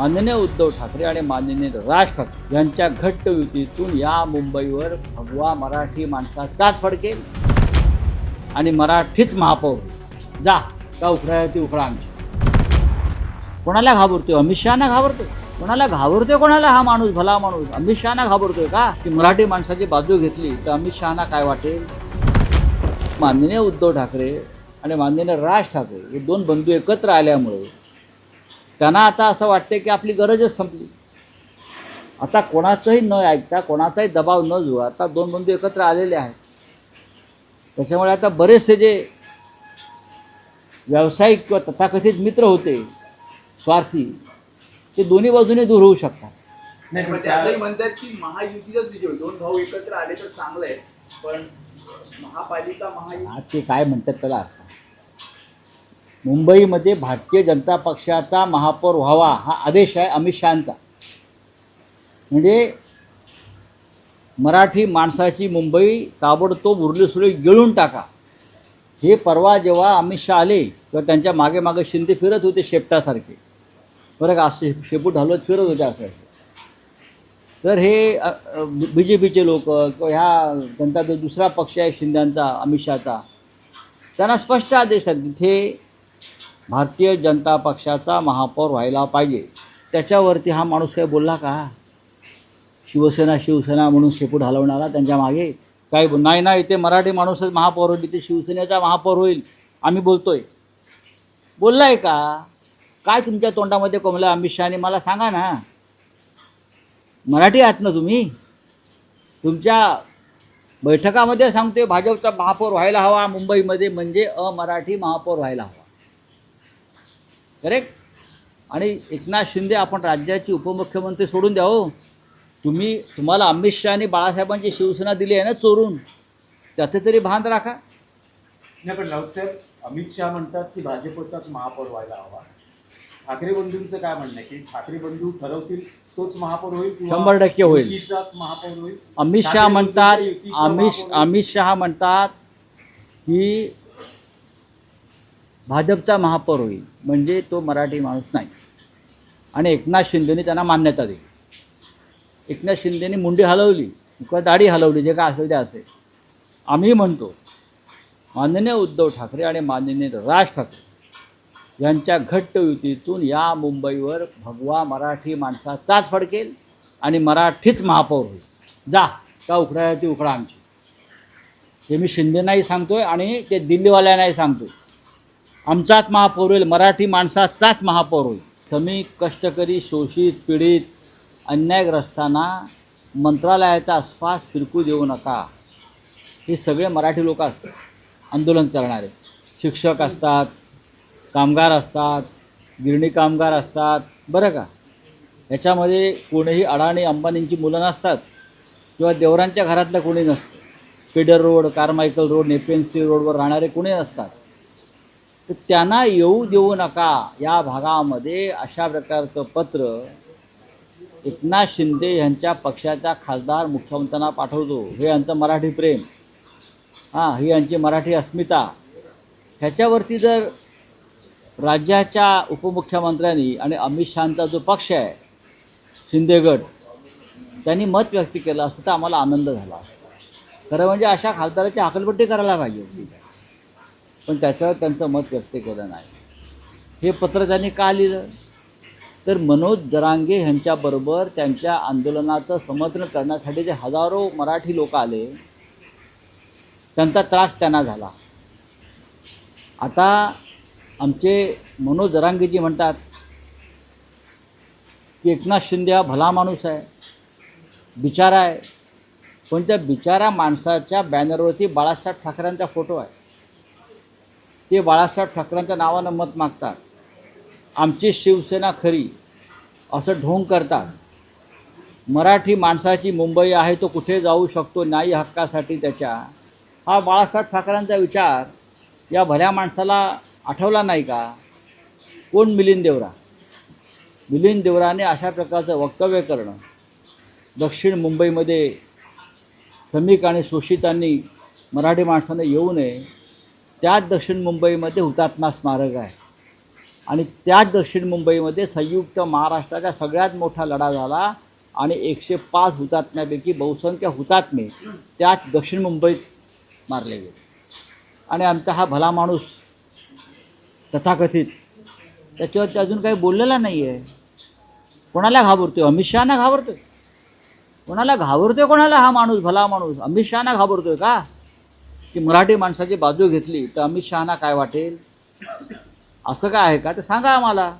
माननीय उद्धव ठाकरे आणि माननीय राज ठाकरे यांच्या घट्ट युतीतून या मुंबईवर भगवा मराठी माणसाचाच फडकेल आणि मराठीच महापौर. जा का उखडा ती उखडा आमची कोणाला घाबरतोय? अमित शहाना घाबरतोय? कोणाला घाबरतोय कोणाला? हा माणूस भला माणूस. अमित शहाना घाबरतोय का? की मराठी माणसाची बाजू घेतली तर अमित शहाना काय वाटेल? माननीय उद्धव ठाकरे आणि माननीय राज ठाकरे हे दोन बंधू एकत्र आल्यामुळे त्यांना आता असं वाटते की आपली गरजच संपली. आता कोणाचंही न ऐकता कोणाचाही दबाव न जुळा आता दोन बंधू एकत्र आलेले आहेत. त्याच्यामुळे आता बरेचसे जे व्यावसायिक किंवा तथाकथित मित्र होते स्वार्थी ते दोन्ही बाजूने दूर होऊ शकतात. नाही पण पण ते असंही त्या- म्हणतात की महायुतीचाच विजय. दोन भाऊ एकत्र आले तर चांगलं आहे पण महापालिका महायुती हा, ते काय म्हणतात त्याला मुंबईमध्ये भारतीय जनता पक्षाचा महापौर व्हावा हा आदेश आहे अमित शहाचा. म्हणजे मराठी माणसाची मुंबई ताबडतोब उरलीसुरली गिळून टाका. हे परवा जेव्हा अमित शहा आले तेव्हा त्यांच्या मागे मागे शिंदे फिरत होते शेपटासारखे. बरं का असे शेपूट हलवत फिरत होते असं. तर हे बी जे पीचे लोक किंवा ह्या त्यांचा जो दुसरा पक्ष आहे शिंद्यांचा अमित शहाचा त्यांना स्पष्ट आदेश आहेत. तिथे भारतीय जनता पक्षाचा महापौर व्हायला पाहिजे. त्याच्यावरती हा माणूस काही बोलला का? शिवसेना शिवसेना म्हणून शेपूट हलवणारा त्यांच्या मागे? काय बोल? नाही नाही ते मराठी माणूसच महापौर होईल. ते शिवसेनेचा महापौर होईल. आम्ही बोलतोय. बोललाय का? काय तुमच्या तोंडामध्ये कोंबलं अमित शहाने? मला सांगा ना. मराठी आहात ना तुम्ही? तुमच्या बैठकामध्ये सांगतोय भाजपचा महापौर व्हायला हवा मुंबईमध्ये म्हणजे अमराठी महापौर व्हायला हवा. करेक्ट? आणि एकनाथ शिंदे आपण राज्याचे उपमुख्यमंत्री सोडून द्या हो. तुम्ही तुम्हाला अमित शहा आणि बाळासाहेबांची शिवसेना दिली आहे ना चोरून? त्याचं तरी भान राखा. नाही पण राऊत साहेब अमित शहा म्हणतात की भाजपचाच महापौर व्हायला हवा. ठाकरे बंधूंचं काय म्हणणं आहे? की ठाकरे बंधू ठरवतील तोच महापौर होईल शंभर टक्के होईल. महापौर होईल? अमित शहा म्हणतात अमित. अमित शहा म्हणतात की भाजपचा महापौर होईल. म्हणजे तो मराठी माणूस नाही. आणि एकनाथ शिंदेने त्यांना मान्यता दिली. एकनाथ शिंदेने मुंडी हलवली. किंवा दाढी हलवली जे काय असेल ते असेल. आम्ही म्हणतो माननीय उद्धव ठाकरे आणि माननीय राज ठाकरे यांच्या घट्ट युतीतून या मुंबईवर भगवा मराठी माणसाचाच फडकेल आणि मराठीच महापौर होईल. जा का उखडा ती उखडा आमची. हे मी शिंदेनाही सांगतोय आणि ते दिल्लीवाल्यांनाही सांगतोय. आमचाच महापौर होईल मराठी माणसाचाच महापौर होईल. श्रमिक कष्टकरी शोषित पीडित अन्यायग्रस्तांना मंत्रालयाचा आसपास फिरकू देऊ नका. हे सगळे मराठी लोक असतात आंदोलन करणारे. शिक्षक असतात कामगार असतात गिरणी कामगार असतात बरं का? याच्यामध्ये कोणीही अडाणी अंबानींची मुलं नसतात किंवा देवरांच्या घरातलं कोणी नसतं. Peddar road Carmichael road Nepean Sea रोडवर राहणारे कोणी नसतात. तर त्यांना येऊ देऊ नका. या भागामध्ये अशा प्रकारचं पत्र एकनाथ शिंदे यांच्या पक्षाचा खासदार मुख्यमंत्र्यांना पाठवतो. हे यांचं मराठी प्रेम. हां ही यांची मराठी अस्मिता. ह्याच्यावरती जर राज्याच्या उपमुख्यमंत्र्यांनी आणि अमित शहांचा जो पक्ष आहे शिंदेगड त्यांनी मत व्यक्त केलं असतं तर आम्हाला आनंद झाला असता. खरं म्हणजे अशा खासदाराची हकलपट्टी करायला पाहिजे होती. पण त्याच्यावर त्यांचं मत व्यक्त केलं नाही. हे पत्र त्यांनी का लिहिलं? तर मनोज जरांगे ह्यांच्याबरोबर त्यांच्या आंदोलनाचं समर्थन करण्यासाठी जे हजारो मराठी लोक आले त्यांचा त्रास त्यांना झाला. आता आमचे मनोज जरांगेजी म्हणतात की एकनाथ शिंदे हा भला माणूस आहे बिचारा आहे पण त्या बिचारा माणसाच्या बॅनरवरती बाळासाहेब ठाकरेंचा फोटो आहे. ते बाळासाहेब ठाकरेंच्या नावानं मत मागतात. आमची शिवसेना खरी असं ढोंग करतात. मराठी माणसाची मुंबई आहे तो कुठे जाऊ शकतो न्यायी हक्कासाठी त्याच्या. हा बाळासाहेब ठाकरेंचा विचार या भल्या माणसाला आठवला नाही का? कोण मिलिंद देवरा? मिलिंद देवराने अशा प्रकारचं वक्तव्य करणं दक्षिण मुंबईमध्ये समीक आणि शोषितांनी मराठी माणसाने येऊ नये त्याच दक्षिण मुंबईमध्ये हुतात्मा स्मारक आहे. आणि त्याच दक्षिण मुंबईमध्ये संयुक्त महाराष्ट्राचा सगळ्यात मोठा लढा झाला आणि एकशे पाच हुतात्म्यापैकी बहुसंख्य हुतात्मे त्याच दक्षिण मुंबईत मारले गेले. आणि आमचा हा भला माणूस तथाकथित त्याच्यावरती अजून काही बोललेला नाही आहे कोणाला घाबरतोय? अमित शहाना घाबरतोय? कोणाला घाबरतोय कोणाला हा माणूस भला माणूस? अमित शहाना घाबरतोय का? की मराठी माणसाची बाजू घेतली तर अमित शहाना काय वाटेल? असं काय आहे का? ते सांगा आम्हाला.